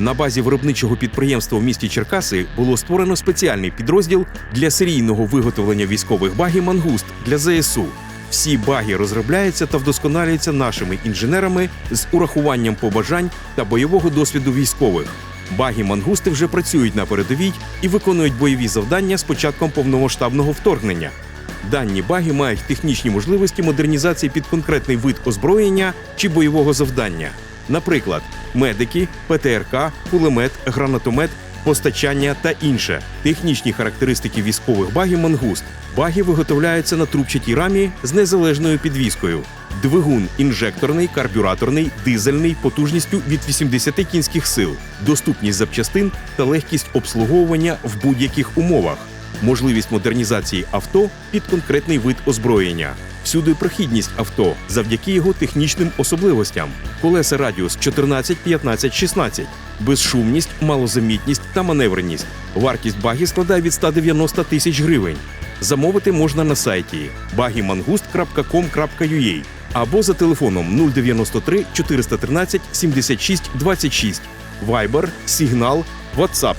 На базі виробничого підприємства в місті Черкаси було створено спеціальний підрозділ для серійного виготовлення військових багів Мангуст для ЗСУ. Всі баги розробляються та вдосконалюються нашими інженерами з урахуванням побажань та бойового досвіду військових. Баги мангусти вже працюють на передовій і виконують бойові завдання з початком повномасштабного вторгнення. Дані баги мають технічні можливості модернізації під конкретний вид озброєння чи бойового завдання. Наприклад, медики, ПТРК, кулемет, гранатомет, постачання та інше. Технічні характеристики військових багів мангуст. Баги виготовляються на трубчатій рамі з незалежною підвіскою. Двигун інжекторний, карбюраторний, дизельний потужністю від 80 кінських сил, доступність запчастин та легкість обслуговування в будь-яких умовах, можливість модернізації авто під конкретний вид озброєння. Всюди прохідність авто завдяки його технічним особливостям: колеса радіус 14, 15, 16, безшумність, малозамітність та маневреність. Вартість багі складає від 190 тисяч гривень. Замовити можна на сайті bagimangust.com.ua або за телефоном 093 413 76 26, Viber, Signal, WhatsApp